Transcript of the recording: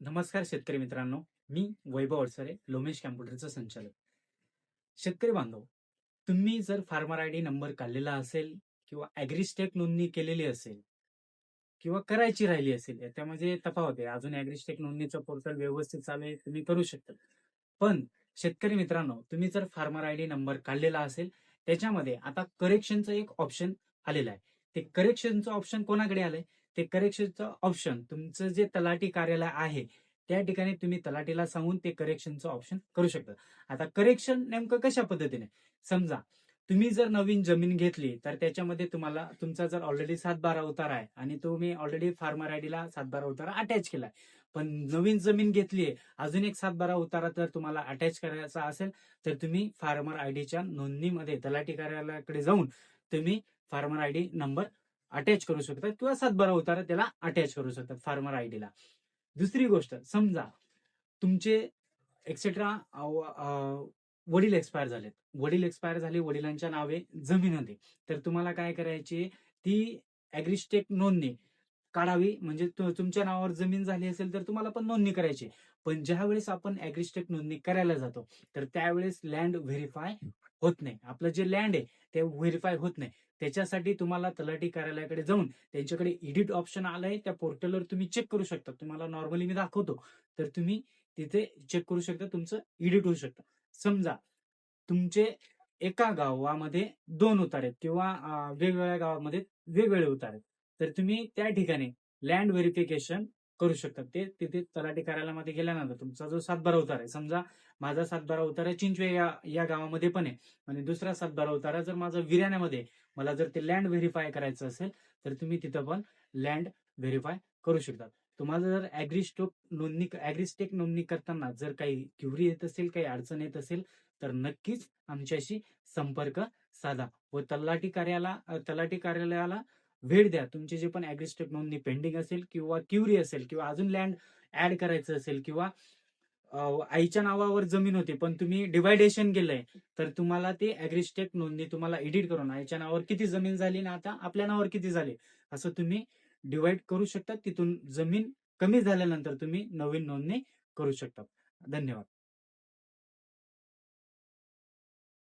नमस्कार शेतकरी मित्रांनो. मी वैभव अडसरे लोमेश कॅम्प्युटरचा संचालक. शेतकरी बांधव तुम्ही जर फार्मर आय डी नंबर काढलेला असेल किंवा ॲग्रिस्टेक नोंदणी केलेली असेल किंवा करायची राहिली असेल त्यामध्ये तफावत आहे. अजून ॲग्रिस्टेक नोंदणीचं पोर्टल व्यवस्थित चालू आहे तुम्ही करू शकता. पण शेतकरी मित्रांनो तुम्ही जर फार्मर आय डी नंबर काढलेला असेल त्याच्यामध्ये आता करेक्शनचं एक ऑप्शन आलेलं आहे. ते करेक्शनचं ऑप्शन कोणाकडे आलंय? ते करेक्शनचं ऑप्शन तुमचं जे तलाठी कार्यालय आहे त्या ठिकाणी तुम्ही तलाठीला सांगून ते करेक्शनचं ऑप्शन करू शकता. आता करेक्शन नेमकं कशा पद्धतीने? समजा तुम्ही जर नवीन जमीन घेतली तर त्याच्यामध्ये तुम्हाला तुमचा जर ऑलरेडी सात बारा उतारा आहे आणि तुम्ही ऑलरेडी फार्मर आयडीला सात बारा उतारा अटॅच केलाय. पण नवीन जमीन घेतली आहे अजून एक सात बारा उतारा जर तुम्हाला अटॅच करायचा असेल तर तुम्ही फार्मर आयडीच्या नोंदणीमध्ये तलाठी कार्यालयाकडे जाऊन तुम्ही फार्मर आयडी नंबर अटॅच करू शकतात किंवा सातबारा उतारा त्याला अटॅच करू शकतात फार्मर आयडीला दुसरी गोष्ट समजा तुमचे एक्सेट्रा वडील एक्सपायर झालेत. वडील एक्सपायर झाले वडिलांच्या नावे जमीन होते तर तुम्हाला काय करायची ती अॅग्रिस्टेक नोंदणी काढावी. म्हणजे तुमच्या नावावर जमीन झाली असेल तर तुम्हाला पण नोंदणी करायची. पण ज्या वेळेस आपण ऍग्रिस्टेक नोंदणी करायला जातो तर त्यावेळेस लँड व्हेरीफाय होत नाही. आपलं जे लँड आहे ते व्हेरीफाय होत नाही. त्याच्यासाठी तुम्हाला तलाठी कार्यालयाकडे जाऊन त्यांच्याकडे एडिट ऑप्शन आलंय त्या पोर्टलवर तुम्ही चेक करू शकता. तुम्हाला नॉर्मली मी दाखवतो. तर तुम्ही तिथे चेक करू शकता तुमचं एडिट होऊ शकतं. समजा तुमचे एका गावामध्ये दोन उतार आहेत किंवा वेगवेगळ्या गावामध्ये वेगवेगळे उतार आहेत. तर तुम्ही त्या ठिकाणी लँड व्हेरिफिकेशन करू शकता. ते तिथे तलाठी कार्यालयामध्ये गेल्यानंतर तुमचा जो सातबारा उतार आहे समजा माझा सातबारा उतारा चिंचवे या या गावामध्ये पण आहे आणि दुसरा सातबारा उतारा जर माझा विर्याण्यामध्ये मला जर ते लँड व्हेरीफाय करायचं असेल तर तुम्ही तिथं पण लँड व्हेरीफाय करू शकता. तुम्हाला जर ॲग्रिस्टोक नोंदणी ॲग्रिस्टेक नोंदणी करताना जर काही क्युरी येत असेल काही अडचण येत असेल तर नक्कीच आमच्याशी संपर्क साधा व तलाठी कार्याला तलाठी कार्यालयाला भेट द्या. तुमची जे पण ॲग्रिस्टेक नोंदणी पेंडिंग असेल किंवा क्युरी असेल किंवा अजून लँड ऍड करायचं असेल किंवा आईच्या नावावर जमीन होती पण तुम्ही डिवायडेशन केलंय तर तुम्हाला ते ॲग्रिस्टेक नोंदणी तुम्हाला एडिट करून आईच्या नावावर किती जमीन झाली ना आता आपल्या नावावर किती झाली असं तुम्ही डिवाइड करू शकता. तिथून जमीन कमी झाल्यानंतर तुम्ही नवीन नोंदणी करू शकता. धन्यवाद.